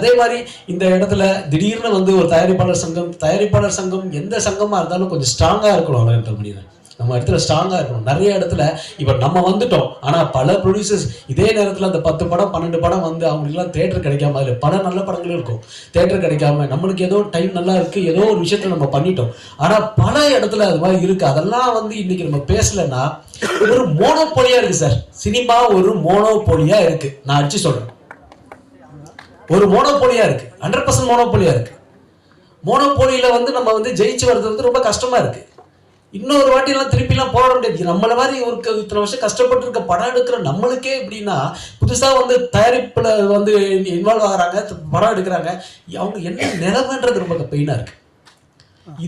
அதே மாதிரி இந்த இடத்துல திடீர்னு வந்து ஒரு தயாரிப்பாளர் சங்கம் தயாரிப்பாளர் சங்கம் எந்த சங்கமாக இருந்தாலும் கொஞ்சம் ஸ்ட்ராங்காக இருக்கணும் அப்படின்ற முடியுது நம்ம இடத்துல ஸ்ட்ராங்காக இருக்கணும். நிறைய இடத்துல இப்போ நம்ம வந்துட்டோம். ஆனால் பல ப்ரொடியூசர்ஸ் இதே நேரத்தில் அந்த பத்து படம் பன்னெண்டு படம் வந்து அவங்களுக்குலாம் தேட்டர் கிடைக்காம அதில் பல நல்ல படங்களும் இருக்கும். தேட்டர் கிடைக்காம நம்மளுக்கு ஏதோ டைம் நல்லா இருக்குது ஏதோ ஒரு விஷயத்தில் நம்ம பண்ணிட்டோம். ஆனால் பல இடத்துல அது மாதிரி இருக்குது அதெல்லாம் வந்து இன்னைக்கு நம்ம பேசலைன்னா ஒரு மோனோபோலியாக இருக்குது சார். சினிமா ஒரு மோனோபோலியாக இருக்குது நான் அடிச்சு சொல்கிறேன் ஒரு மோனோபோலியாக இருக்குது ஹண்ட்ரட் பர்சன்ட் மோனோபோலியா இருக்குது மோனோபோலியில் வந்து நம்ம வந்து ஜெயிச்சு வர்றது வந்து ரொம்ப கஷ்டமாக இருக்குது இன்னொரு வாட்டிலாம் திருப்பிலாம் போராட முடியாது நம்மள மாதிரி ஒரு இத்தனை வருஷம் கஷ்டப்பட்டு இருக்க படம் எடுக்கிற நம்மளுக்கே எப்படின்னா புதுசாக வந்து தயாரிப்பில் வந்து இன்வால்வ் ஆகுறாங்க படம் எடுக்கிறாங்க. அவங்க என்ன நிலைமைன்றது ரொம்ப பெயினாக இருக்கு.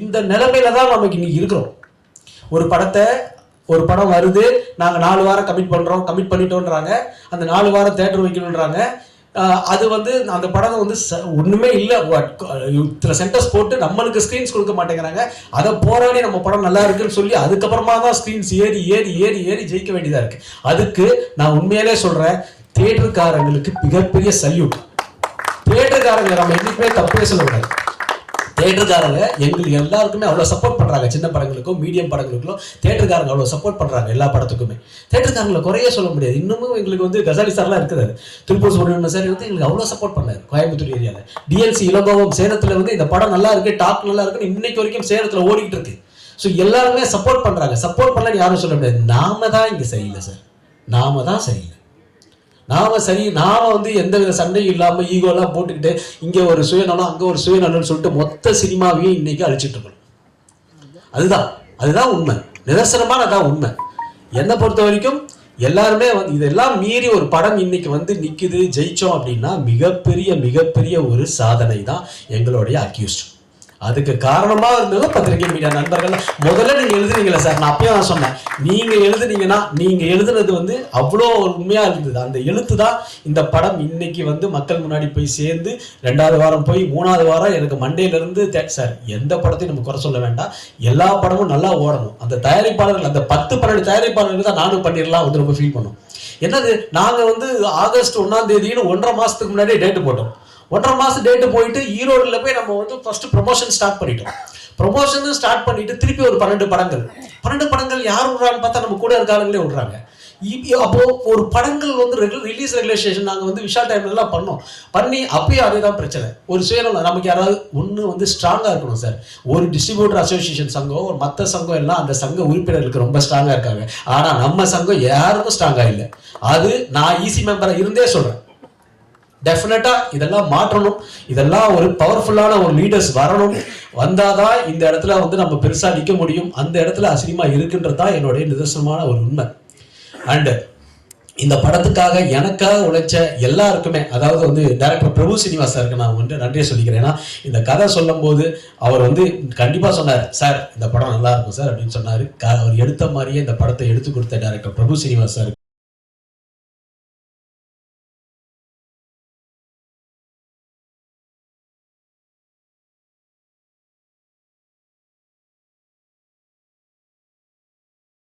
இந்த நிலைமையில தான் நமக்கு இன்னைக்கு இருக்கிறோம். ஒரு படத்தை ஒரு படம் வருது நாங்கள் நாலு வாரம் கமிட் பண்ணுறோம் கமிட் பண்ணிட்டோன்றாங்க. அந்த நாலு வாரம் தேட்டர் வைக்கணுன்றாங்க. அது வந்து அந்த படம் வந்து ச- ஒண்ணுமே இல்லை. இத்தனை சென்டர்ஸ் போட்டு நம்மளுக்கு ஸ்க்ரீன்ஸ் கொடுக்க மாட்டேங்கிறாங்க. அதை போராடி நம்ம படம் நல்லா இருக்குன்னு சொல்லி அதுக்கப்புறமா தான் ஸ்க்ரீன்ஸ் ஏறி ஏறி ஏறி ஏறி ஜெயிக்க வேண்டியதா இருக்கு. அதுக்கு நான் உண்மையிலே சொல்றேன் தேட்டருக்காரங்களுக்கு மிகப்பெரிய சல்யூட் தேட்டருக்காரங்க நம்ம என்னைக்குமே தப்பே சொல்லக்கூடாது. தேட்டருக்காரங்க எங்களுக்கு எல்லாருக்குமே அவ்வளோ சப்போர்ட் பண்ணுறாங்க சின்ன படங்களுக்கும் மீடியம் படங்களுக்கும் தேட்டருக்காரங்க அவ்வளோ சப்போர்ட் பண்ணுறாங்க எல்லா படத்துக்குமே. தேட்டருக்காரங்களை குறைய சொல்ல முடியாது. இன்னமும் எங்களுக்கு வந்து கசாலி சார்லாம் இருக்குது. திருப்பூர் சுப்பிரமணியம் சார் வந்து எங்களுக்கு அவ்வளோ சப்போர்ட் பண்ணார் கோயம்புத்தூர் ஏரியாவில் டிஎல்சி இளங்கோவம் சேலத்தில் வந்து இந்த படம் நல்லா இருக்கு டாக் நல்லா இருக்குன்னு இன்னைக்கு வரைக்கும் சேலத்தில் ஓடிக்கிட்டு இருக்கு. ஸோ எல்லாருமே சப்போர்ட் பண்ணுறாங்க சப்போர்ட் பண்ணலன்னு யாரும் சொல்ல முடியாது. நாம தான் இங்கே சரியில்லை சார் நாம தான் சரியில்லை நாம சரி நாம வந்து எந்த வித சண்டையும் இல்லாம ஈகோலாம் போட்டுக்கிட்டு இங்க ஒரு சுயநலம் அங்க ஒரு சுயநலம்னு சொல்லிட்டு மொத்த சினிமாவையும் இன்னைக்கு அழிச்சிட்டு இருக்கணும் அதுதான் அதுதான் உண்மை. நிதர்சனமான அதான் உண்மை. என்னை பொறுத்த வரைக்கும் எல்லாருமே வந்து இதெல்லாம் மீறி ஒரு படம் இன்னைக்கு வந்து நிக்குது ஜெயிச்சோம் அப்படின்னா மிகப்பெரிய மிகப்பெரிய ஒரு சாதனை தான் எங்களுடைய அக்யூஸ்ட் அதுக்கு காரணமாக இருந்தது பத்திரிகை மீடியா நண்பர்கள். முதல்ல நீங்கள் எழுதுனீங்களா சார் நான் அப்பயே தான் சொன்னேன். நீங்கள் எழுதுனீங்கன்னா நீங்கள் எழுதுனது வந்து அவ்வளோ உண்மையாக இருந்தது. அந்த எழுத்து தான் இந்த படம் இன்னைக்கு வந்து மக்கள் முன்னாடி போய் சேர்ந்து ரெண்டாவது வாரம் போய் மூணாவது வாரம் எனக்கு மண்டேலேருந்து சார் எந்த படத்தையும் நம்ம குறை சொல்ல வேண்டாம். எல்லா படமும் நல்லா ஓடணும். அந்த தயாரிப்பாளர்கள் அந்த பத்து பன்னெண்டு தயாரிப்பாளர்கள் தான் நானும் பண்ணிடலாம் வந்து ரொம்ப ஃபீல் பண்ணும். என்னது நாங்கள் வந்து ஆகஸ்ட் ஒன்றாம் தேதின்னு ஒன்றரை மாதத்துக்கு முன்னாடியே டேட்டு போட்டோம். ஒன்றரை மாதம் டேட்டு போயிட்டு ஈரோடில் போய் நம்ம வந்து ஃபர்ஸ்ட் ப்ரொமோஷன் ஸ்டார்ட் பண்ணிட்டோம். ப்ரொமோஷன் ஸ்டார்ட் பண்ணிட்டு திருப்பி ஒரு பன்னெண்டு படங்கள். பன்னெண்டு படங்கள் யார் விடுறான்னு பார்த்தா நம்ம கூட இருக்காங்களே விடுறாங்க. இ- அப்போ ஒரு படங்கள் வந்து ரிலீஸ் ரெகுலேஷன் நாங்கள் வந்து விஷால் டைம்ல எல்லாம் பண்ணோம். பண்ணி அப்பயும் அதே தான் பிரச்சனை. ஒரு சுயநலம் நமக்கு யாராவது ஒன்று வந்து ஸ்ட்ராங்காக இருக்கணும் சார் ஒரு டிஸ்ட்ரிபியூட்டர் அசோசியேஷன் சங்கம் ஒரு மற்ற சங்கம் எல்லாம் அந்த சங்க உறுப்பினர்களுக்கு ரொம்ப ஸ்ட்ராங்காக இருக்காங்க. ஆனால் நம்ம சங்கம் யாருக்கும் ஸ்ட்ராங்காக இல்லை. அது நான் ஈசி மெம்பராக இருந்தே சொல்கிறேன் டெஃபினட்டா இதெல்லாம் மாற்றணும். இதெல்லாம் ஒரு பவர்ஃபுல்லான ஒரு லீடர்ஸ் வரணும். வந்தாதான் இந்த இடத்துல வந்து நம்ம பெருசா நிக்க முடியும். அந்த இடத்துல அசினிமா இருக்குன்றது தான் என்னுடைய நிதர்சனமான ஒரு உண்மை. அண்டு இந்த படத்துக்காக எனக்காக உழைச்ச எல்லாருக்குமே அதாவது வந்து டைரக்டர் பிரபு சீனிவாஸ் நான் வந்து நன்றியை சொல்லிக்கிறேன். ஏன்னா இந்த கதை சொல்லும்போது அவர் வந்து கண்டிப்பாக சொன்னார் சார் இந்த படம் நல்லா இருக்கும் சார் அப்படின்னு சொன்னார். அவர் எடுத்த மாதிரியே இந்த படத்தை எடுத்து கொடுத்த டைரக்டர் பிரபு சீனிவாசாரு